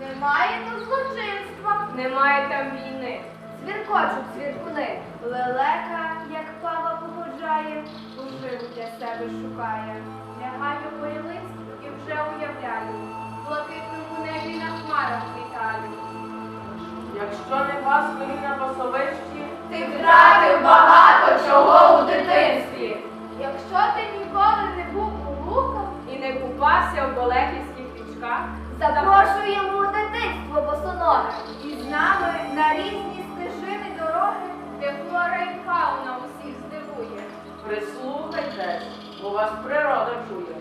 Немає тут злочинства. Немає там війни. Цвіркочуть цвіркуни. Лелека, як пава походжає, поживу для себе шукає. Лягаю по ялинську і вже уявляю. В блакитному небі на хмарах літаю. Якщо не вас на пасовищі, Ти втратив багато чого у дитинстві. На різні стежини дороги, де флора і фауна усіх здивує. Прислухайтесь, бо вас природа чує.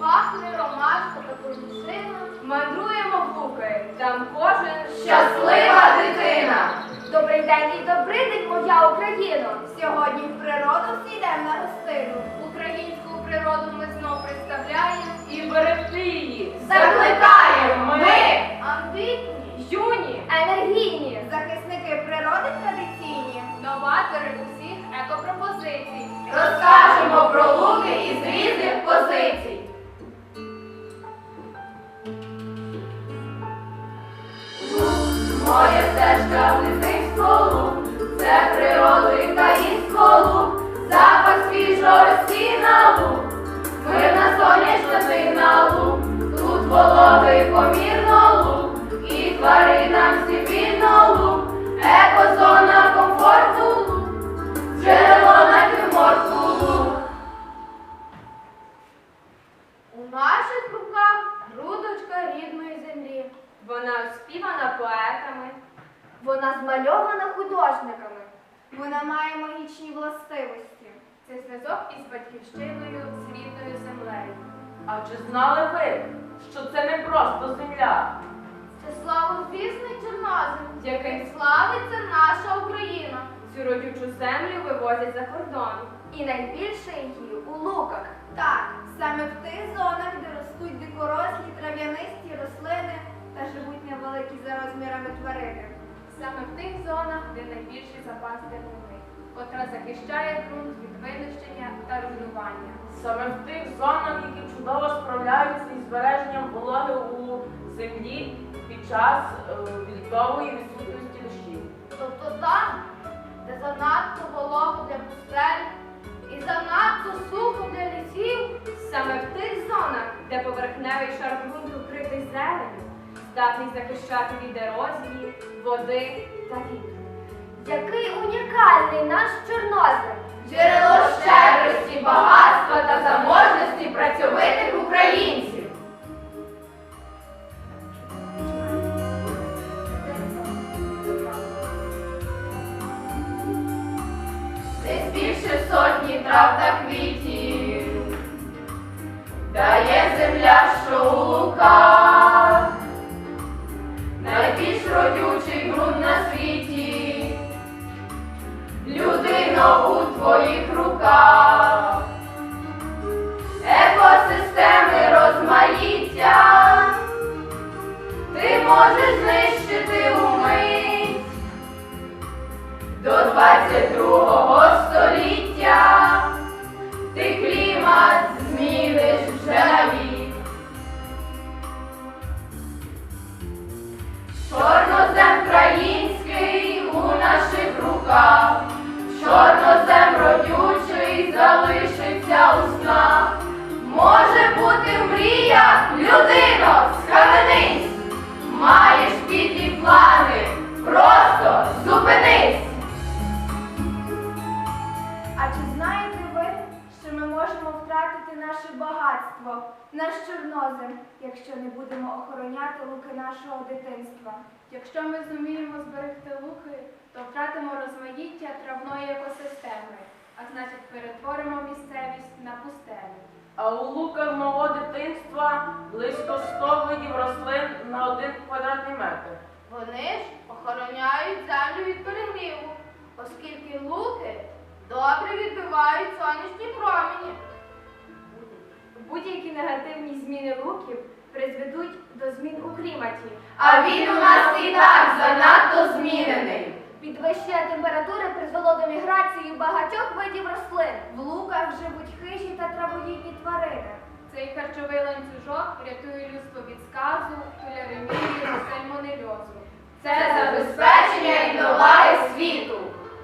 Пахне ромашка та конюшина. Мандруємо в там кожен Щаслива дитина! Добрий день і добрий день, моя Україно! Сьогодні в природу всі йдемо на гостину. Українську природу ми знов представляємо. і берегти її. Закликаємо ми, Амбітні, юні, енергійні, захисники природи традиційні, новатори усіх екопропозицій. Розкажемо про луки із різних позицій. Моя стежка зв'язок із батьківщиною, з рідною землею. А чи знали ви, що це не просто земля? Це славозвісний чорнозем, Який славиться наша Україна. Цю родючу землю вивозять за кордон. І найбільше її у луках. Так, саме в тих зонах, де ростуть дикорослі трав'янисті рослини та живуть невеликі за розмірами тварини. Саме в тих зонах, де найбільший запас деревини, котра захищає ґрунт від винищення та руйнування. Саме в тих зонах, які чудово справляються із збереженням вологи у землі під час е, відсутності дощів. Тобто там, де занадто волого для пустель і занадто сухо для лісів, Саме в тих зонах, де поверхневий шар ґрунту вкритий зеленю, здатний захищати від ерозії, води та вітру. Який унікальний наш чорнозем. Джерело щедрості, багатства та заможності працьовитих українців. Твоїх руках, екосистеми розмаїття, ти можеш знищити умить до 22 століття, ти клімат зміниш вже навік. Будемо охороняти луки нашого дитинства? Якщо ми зуміємо зберегти луки, то втратимо розмаїття травної екосистеми, а значить перетворимо місцевість на пустелю. А у луках мого дитинства близько 100 видів рослин на один квадратний метр. Вони ж охороняють землю від перегріву, оскільки луки добре відбивають сонячні промені. Будь-які негативні зміни луків призведуть до змін у кліматі. А він у нас і так занадто змінений. Підвищення температури призвело до міграції багатьох видів рослин. В луках живуть хижі та травоїдні тварини. Цей харчовий ланцюжок рятує людство від сказу, туляремії та сальмонельозу. Це забезпечення рівноваги світу.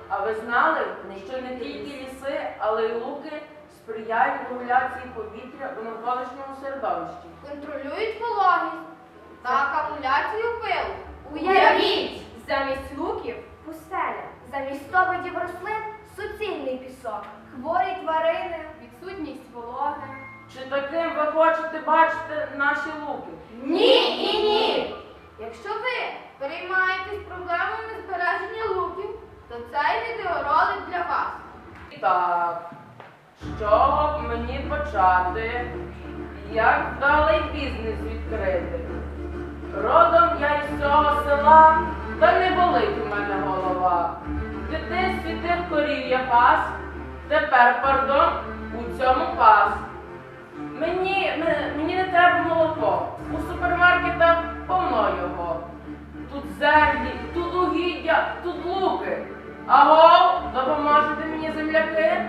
А ви знали, що не тільки ліси, але й луки сприяють регуляції повітря у навколишньому середовищі. Контролюють вологість та акумуляцію пилу. Уявіть! замість луків пустеля, замість 100 рослин суцільний пісок, хворі тварини. Відсутність вологи. Чи таким ви хочете бачити наші луки? Ні і ні. Якщо ви переймаєтесь проблемами збереження луків, то цей відеоролик для вас. І Так, чого б мені почати? Як вдалий бізнес відкрити? Родом я із цього села, та не болить у мене голова. В дитинстві тих корів я пас, тепер, пардон, у цьому пас. Мені, мені не треба молоко. У супермаркетах повно його. Тут зерні, тут угіддя, тут луки. Аго, допоможете мені земляки?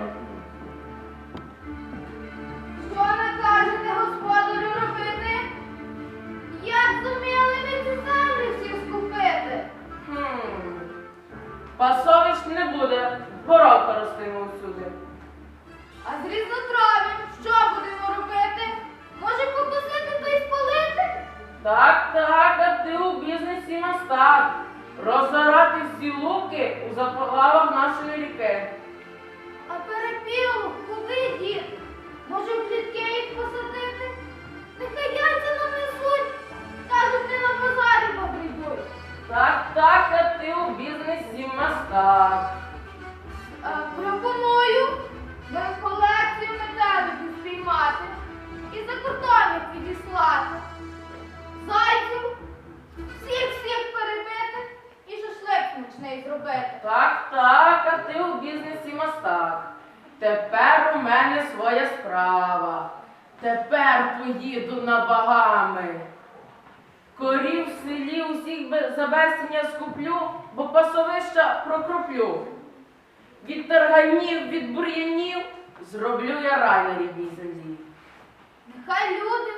Пасовищ не буде, горовка ростимо усюди. Мастак. Е, Пропоную колекцію метеликів спіймати і за кордонів відіслати. Зайців, всіх всіх перебити і шашлик смачний зробити. Так, так, а ти у бізнесі мастак. Тепер у мене своя справа. Тепер поїду на багами. Корів в селі усіх за безціння скуплю, бо пасовища прокроплю. Від тарганів, від бур'янів зроблю я рай на рідній землі. Нехай люди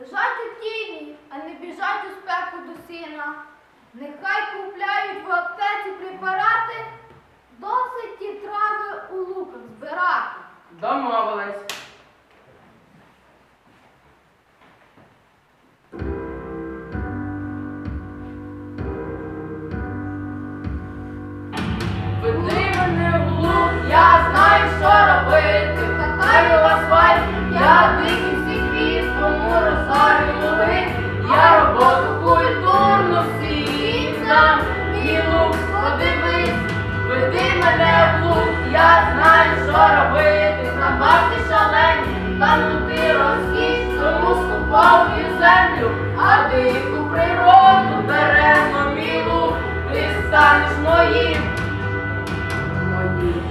лежать у тіні, а не біжать у спеку до сіна. Нехай купляють в аптеці препарати, досить ті трави у луках збирати. Домовились. Землю, а дику природу беремо мій лук, ти станеш моїм. Моїм.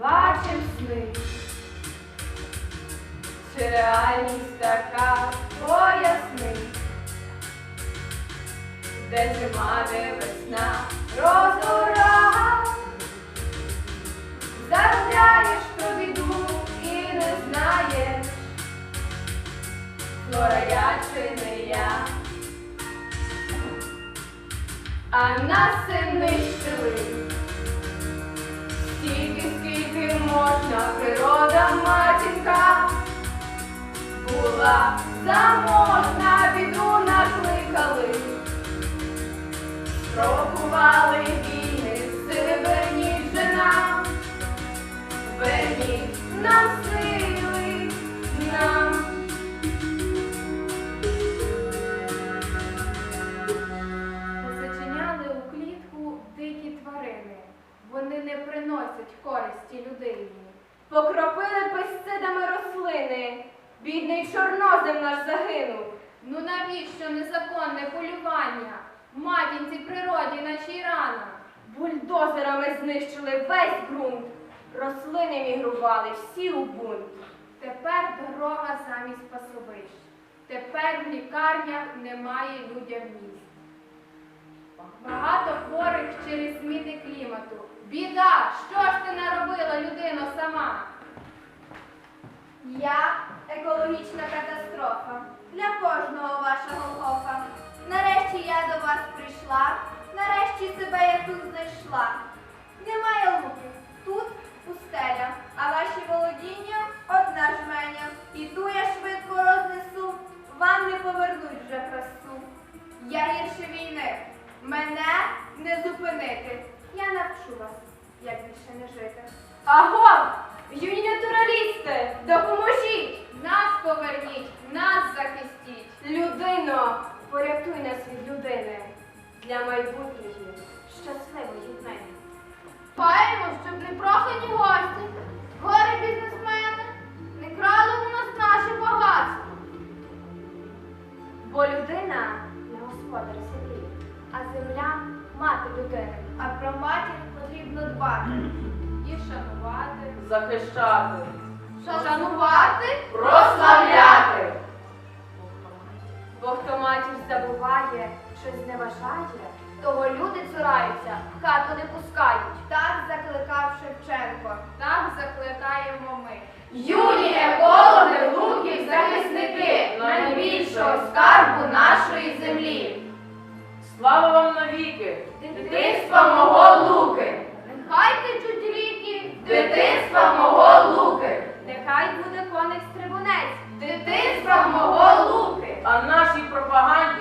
Бачим сни. Чи реальність така поясни, де зима, де весна, розора. Флора я не я. А нас і нищили. Стільки, скільки можна, природа матінка була заможна, біду накликали, спровокували війни, сили верніть же верніть нам не приносять користі людині. Покропили пестицидами рослини, бідний чорнозем наш загинув. Ну навіщо незаконне полювання? Матінці природі нашій рана. Бульдозерами знищили весь ґрунт. Рослини мігрували всі у бунт. Тепер дорога замість пасовищ. Тепер в лікарнях немає людям місць. Багато хворих через зміни клімату. Біда! Що ж ти наробила, людино, сама? Я екологічна катастрофа для кожного вашого Голгофа. Нарешті я до вас прийшла, нарешті себе я тут знайшла. Немає луки, тут пустеля, а ваші володіння одна жменя. І ту я швидко рознесу, в хату не пускають. Так закликав Шевченко. Так закликаємо ми. Юні екологи, луків, захисники найбільшого скарбу нашої землі. Слава вам навіки! Дитинства мого луки. Нехай течуть ріки, дитинства мого луки. Нехай буде коник стрибунець. Дитинства мого луки. А нашій пропаганді